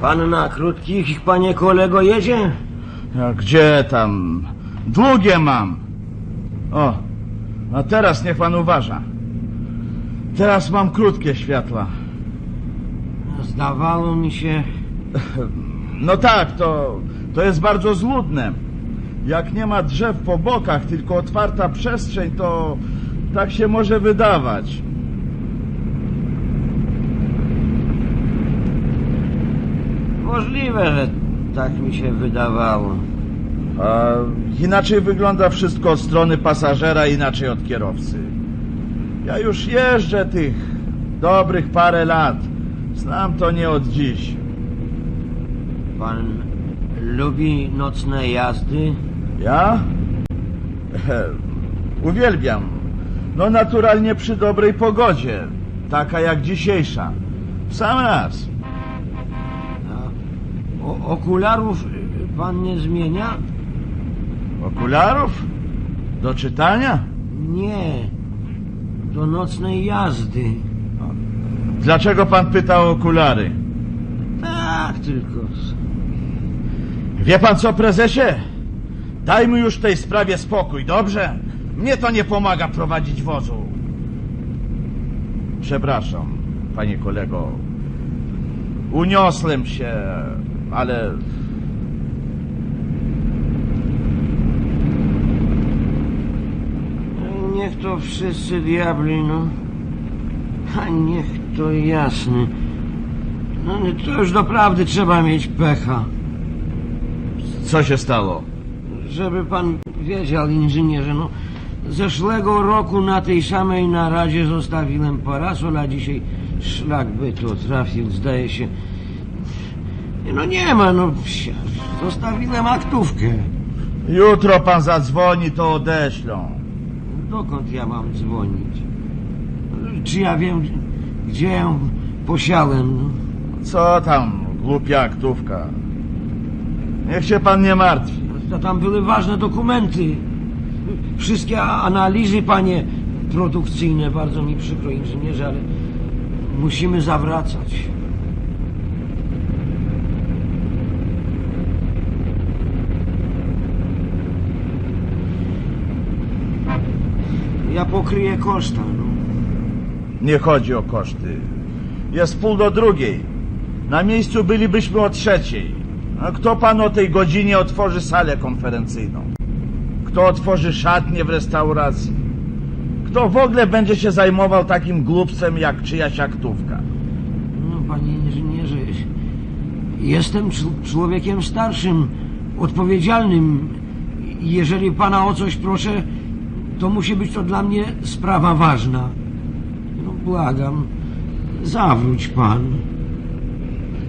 Pan na krótkich, panie kolego, jedzie? A gdzie tam? Długie mam. O, a teraz niech pan uważa. Teraz mam krótkie światła. Zdawało mi się... No tak, to, to jest bardzo zludne. Jak nie ma drzew po bokach, tylko otwarta przestrzeń, to tak się może wydawać. Możliwe, że tak mi się wydawało. A inaczej wygląda wszystko od strony pasażera, inaczej od kierowcy. Ja już jeżdżę tych dobrych parę lat. Znam to nie od dziś. Pan lubi nocne jazdy? Ja? Uwielbiam. No naturalnie przy dobrej pogodzie. Taka jak dzisiejsza. W sam raz. O, okularów pan nie zmienia? Okularów? Do czytania? Nie. Do nocnej jazdy. Dlaczego pan pyta o okulary? Tak tylko. Wie pan co, prezesie? Dajmy już tej sprawie spokój, dobrze? Mnie to nie pomaga prowadzić wozu. Przepraszam, panie kolego. Uniosłem się, ale Niech to wszyscy diabli, no. A niech to jasny. No nie, to już doprawdy trzeba mieć pecha. co się stało? Żeby pan wiedział, inżynierze, no. Zeszłego roku na tej samej naradzie zostawiłem parasol, a dzisiaj szlak by to trafił, zdaje się. No nie ma, no. Zostawiłem aktówkę. Jutro pan zadzwoni, to odeślą. Dokąd ja mam dzwonić? Czy ja wiem, gdzie ją posiałem? No? Co tam, głupia aktówka? Niech się pan nie martwi. To tam były ważne dokumenty. Wszystkie analizy, panie produkcyjne. Bardzo mi przykro, inżynierze, ale musimy zawracać. Ja pokryję koszta, no. Nie chodzi o koszty. Jest pół do drugiej. Na miejscu bylibyśmy o trzeciej. A kto pan o tej godzinie otworzy salę konferencyjną? Kto otworzy szatnię w restauracji? Kto w ogóle będzie się zajmował takim głupcem jak czyjaś aktówka? No, panie inżynierze, jestem cz- człowiekiem starszym, odpowiedzialnym. Jeżeli pana o coś proszę, to musi być to dla mnie sprawa ważna. No, błagam, zawróć pan.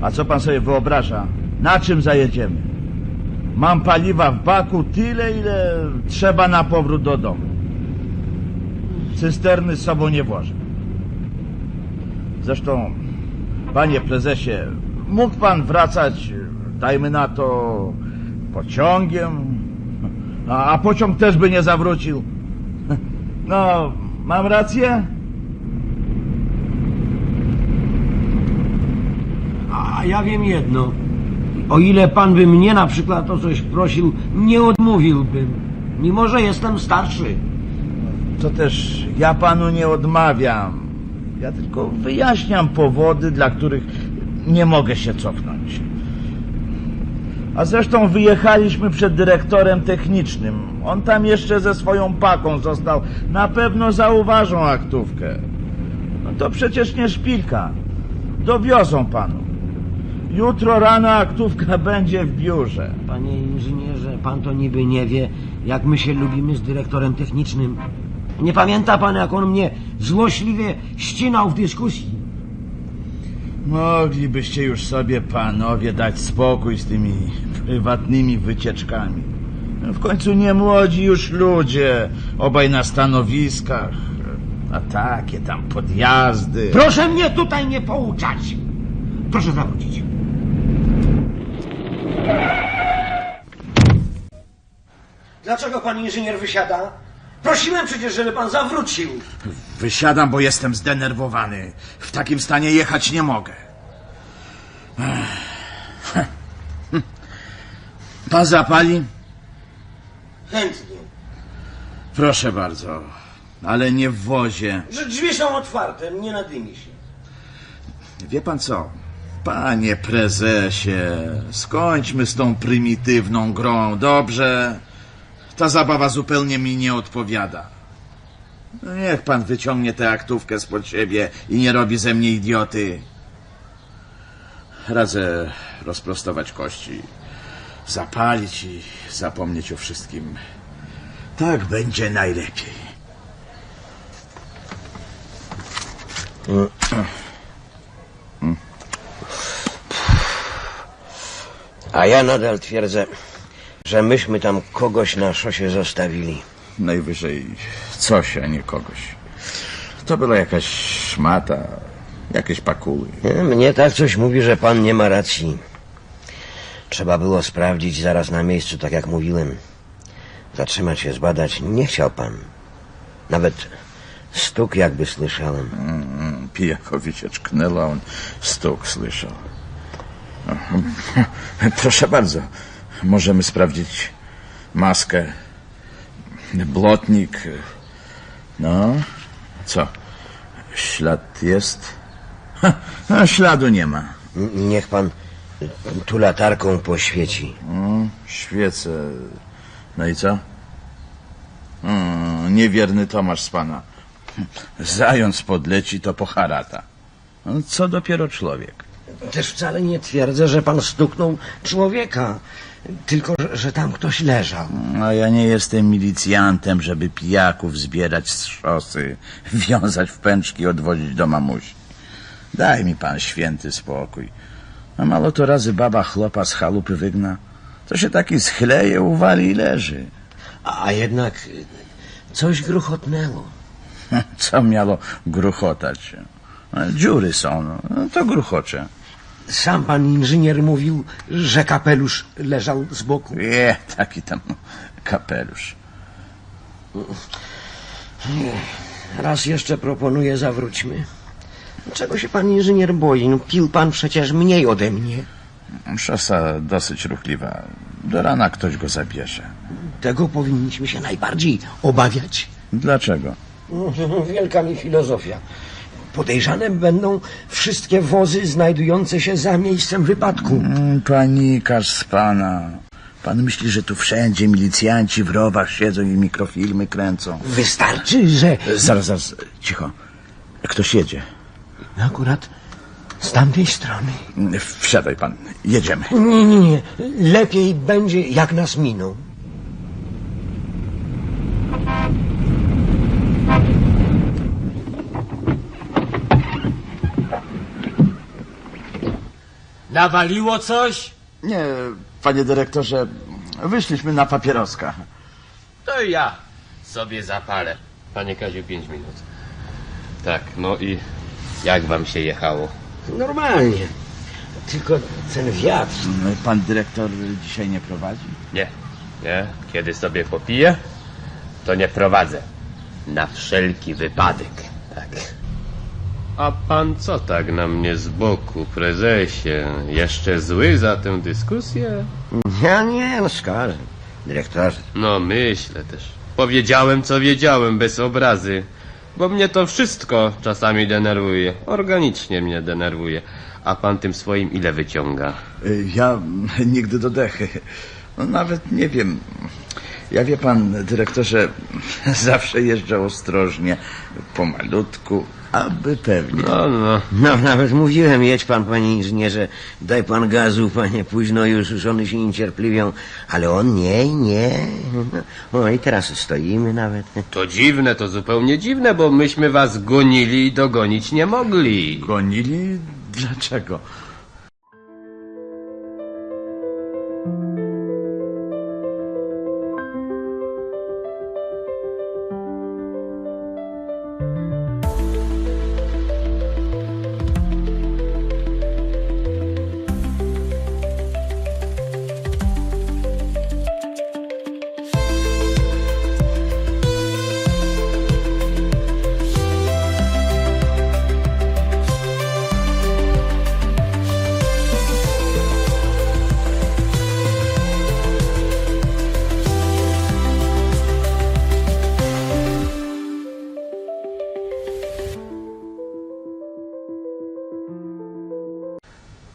A co pan sobie wyobraża? Na czym zajedziemy? Mam paliwa w baku tyle, ile trzeba na powrót do domu. Cysterny z sobą nie włożę. Zresztą, panie prezesie, mógł pan wracać, dajmy na to, pociągiem, a, a pociąg też by nie zawrócił. No, mam rację? A ja wiem jedno. O ile pan by mnie na przykład o coś prosił, nie odmówiłbym. Mimo, że jestem starszy. To też ja panu nie odmawiam. Ja tylko wyjaśniam powody, dla których nie mogę się cofnąć. A zresztą wyjechaliśmy przed dyrektorem technicznym. On tam jeszcze ze swoją paką został. Na pewno zauważą aktówkę. No to przecież nie szpilka. Dowiozą panu. Jutro rano aktówka będzie w biurze. Panie inżynierze, pan to niby nie wie, jak my się lubimy z dyrektorem technicznym. Nie pamięta pan, jak on mnie złośliwie ścinał w dyskusji? Moglibyście już sobie panowie dać spokój z tymi prywatnymi wycieczkami. W końcu nie młodzi już ludzie, obaj na stanowiskach. A takie tam podjazdy. Proszę mnie tutaj nie pouczać! Proszę zawrócić. Dlaczego pan inżynier wysiada? Prosiłem przecież, żeby pan zawrócił. Wysiadam, bo jestem zdenerwowany. W takim stanie jechać nie mogę. Pan zapali? Chętnie. Proszę bardzo, ale nie w wozie. Że drzwi są otwarte, nie nadymi się. Wie pan co? Panie prezesie, skończmy z tą prymitywną grą, dobrze? Ta zabawa zupełnie mi nie odpowiada. No niech pan wyciągnie tę aktówkę spod siebie i nie robi ze mnie idioty. Radzę rozprostować kości, zapalić i zapomnieć o wszystkim. Tak będzie najlepiej. A ja nadal twierdzę, że myśmy tam kogoś na szosie zostawili. Najwyżej coś, a nie kogoś. To była jakaś szmata, jakieś pakuły. Nie, Mnie tak coś mówi, że pan nie ma racji. Trzeba było sprawdzić zaraz na miejscu, tak jak mówiłem. Zatrzymać się, zbadać nie chciał pan. Nawet stuk jakby słyszałem. Mm, Pijakowi czknęła, on stuk słyszał. Proszę bardzo, możemy sprawdzić maskę, blotnik. No, co? Ślad jest? Ha, a śladu nie ma. Niech pan tu latarką poświeci. Mm, świecę. No i co? Niewierny Tomasz z pana. Zając podleci, to poharata. No, co dopiero człowiek. Też wcale nie twierdzę, że pan stuknął człowieka. Tylko, że, tam ktoś leżał. No ja nie jestem milicjantem, żeby pijaków zbierać z szosy, wiązać w pęczki i odwozić do mamusi. Daj mi pan święty spokój. A mało to razy baba chłopa z chałupy wygna, to się taki schleje, uwali i leży. A jednak coś gruchotnęło. Co miało gruchotać? No, Dziury są, no to gruchocze. Sam pan inżynier mówił, że kapelusz leżał z boku. Je, taki tam kapelusz. Raz jeszcze proponuję, zawróćmy. Czego się pan inżynier boi? No, pił pan przecież mniej ode mnie. Szosa dosyć ruchliwa. Do rana ktoś go zabierze. Tego powinniśmy się najbardziej obawiać. Dlaczego? Wielka mi filozofia. Podejrzane będą wszystkie wozy znajdujące się za miejscem wypadku. Mm, Panikarz z pana. Pan myśli, że tu wszędzie milicjanci w rowach siedzą i mikrofilmy kręcą. Wystarczy, że Zaraz, zaraz, cicho. Ktoś jedzie. akurat z tamtej strony. Wsiadaj pan, jedziemy. Nie, nie, nie. Lepiej będzie, jak nas miną. Nawaliło coś? Nie, panie dyrektorze, wyszliśmy na papieroska. To ja sobie zapalę. Panie Kaziu, pięć minut. Tak, no i jak wam się jechało? Normalnie. Tylko ten wiatr. Pan dyrektor dzisiaj nie prowadzi? Nie, nie. Kiedy sobie popiję, to nie prowadzę. Na wszelki wypadek. Tak. A pan co tak na mnie z boku, prezesie? Jeszcze zły za tę dyskusję? Ja nie, no skale. Dyrektorze. No myślę też. Powiedziałem co wiedziałem, bez obrazy. Bo mnie to wszystko czasami denerwuje. Organicznie mnie denerwuje. A pan tym swoim ile wyciąga? Ja nigdy do dechy. No, nawet nie wiem. Ja wie pan, dyrektorze, zawsze jeżdżę ostrożnie, pomalutku, aby pewnie. No, no. No, nawet mówiłem, jedź pan, panie inżynierze, daj pan gazu, panie, późno już, już one się niecierpliwią. Ale on nie, nie. O, i teraz stoimy nawet. To dziwne, to zupełnie dziwne, bo myśmy was gonili i dogonić nie mogli. Gonili? Dlaczego?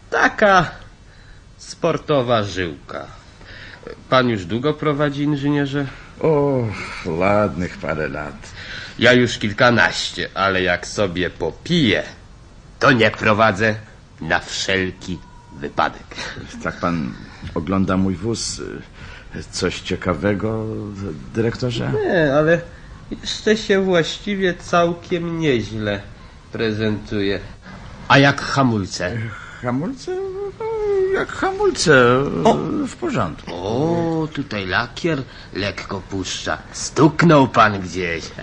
Taka sportowa żyłka. Pan już długo prowadzi inżynierze? O, ładnych parę lat. Ja już kilkanaście, ale jak sobie popiję, to nie prowadzę na wszelki wypadek. Tak pan ogląda mój wóz. Coś ciekawego, dyrektorze? Nie, ale jeszcze się właściwie całkiem nieźle prezentuje. A jak hamulce? Hamulce? No, jak hamulce. W porządku. O, tutaj lakier lekko puszcza. Stuknął pan gdzieś.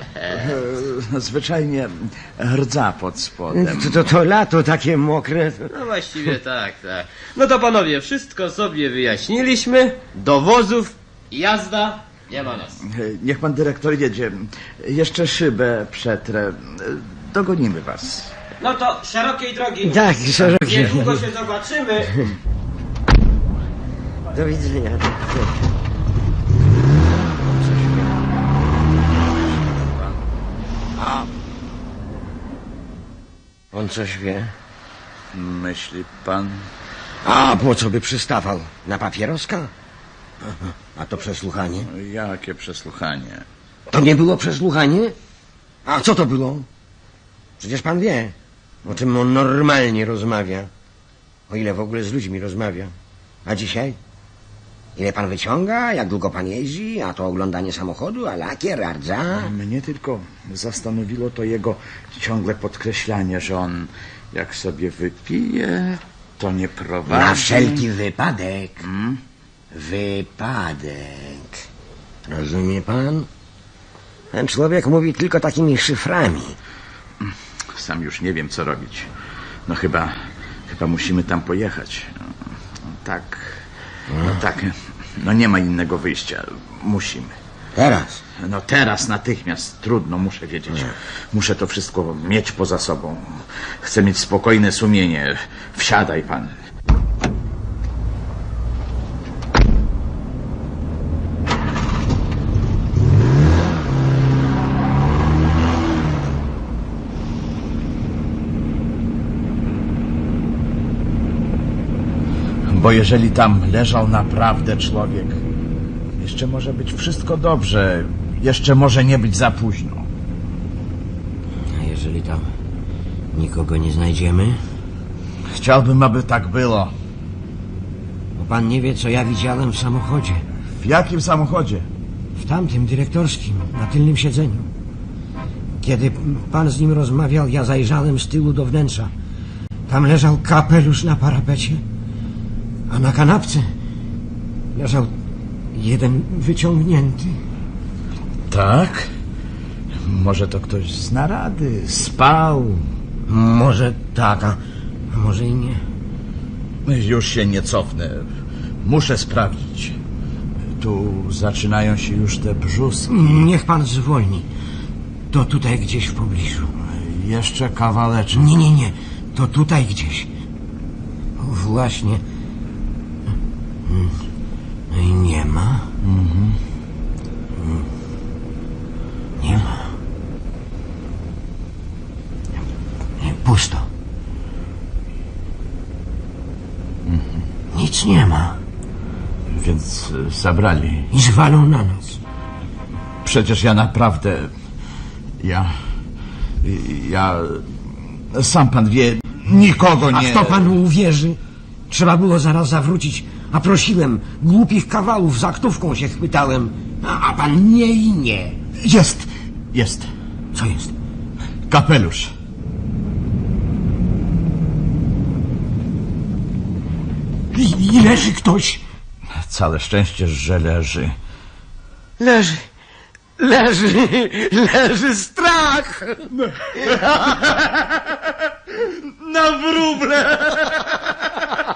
E, Zwyczajnie rdza pod spodem. To, to, to lato takie mokre. No właściwie tak, tak. No to panowie, wszystko sobie wyjaśniliśmy. Do wozów, jazda, nie ma nas. Niech pan dyrektor jedzie. Jeszcze szybę przetrę. Dogonimy was. No to szerokiej drogi. Tak, szerokie. Niedługo się zobaczymy. Do widzenia. On coś wie? Myśli pan? A po co by przystawał? Na papieroska? Aha, A to przesłuchanie? Jakie przesłuchanie? To nie było przesłuchanie? A co to było? Przecież pan wie, o czym on normalnie rozmawia. O ile w ogóle z ludźmi rozmawia. A dzisiaj? Ile pan wyciąga, jak długo pan jeździ, a to oglądanie samochodu, a lakier, a rdza. Mnie tylko zastanowiło to jego ciągłe podkreślanie, że on jak sobie wypije, to nie prowadzi. Na wszelki wypadek. Wypadek. Rozumie pan? Ten człowiek mówi tylko takimi szyframi. Sam już nie wiem, co robić. No chyba, chyba musimy tam pojechać. No, tak, no tak, no nie ma innego wyjścia. Musimy. Teraz. No teraz, natychmiast, trudno, muszę wiedzieć. Muszę to wszystko mieć poza sobą. Chcę mieć spokojne sumienie. Wsiadaj pan. Jeżeli tam leżał naprawdę człowiek, jeszcze może być wszystko dobrze. Jeszcze może nie być za późno. A jeżeli tam nikogo nie znajdziemy? Chciałbym, aby tak było. Bo pan nie wie, co ja widziałem w samochodzie. W jakim samochodzie? W tamtym dyrektorskim, na tylnym siedzeniu. Kiedy pan z nim rozmawiał, ja zajrzałem z tyłu do wnętrza. Tam leżał kapelusz na parapecie, a na kanapce leżał jeden wyciągnięty. Tak? Może to ktoś z narady, spał. Może tak, a może i nie. Już się nie cofnę. Muszę sprawdzić. Tu zaczynają się już te brzuski. Niech pan zwolni. To tutaj gdzieś w pobliżu. Jeszcze kawaleczek. Nie, nie, nie. To tutaj gdzieś. Właśnie. No i nie ma. Nie ma. Nie, Pusto. Nic nie ma. Więc y, zabrali. I zwalą na nas. Przecież ja naprawdę. Ja. Ja. Sam pan wie, nikogo A nie. w to pan uwierzy? Trzeba było zaraz zawrócić. A prosiłem, głupich kawałów za aktówką się chwytałem. A, a pan nie i nie. Jest! Jest. Co jest? Kapelusz. I, i leży ktoś. Całe szczęście, że leży. Leży. Leży. Leży strach. Na wróble.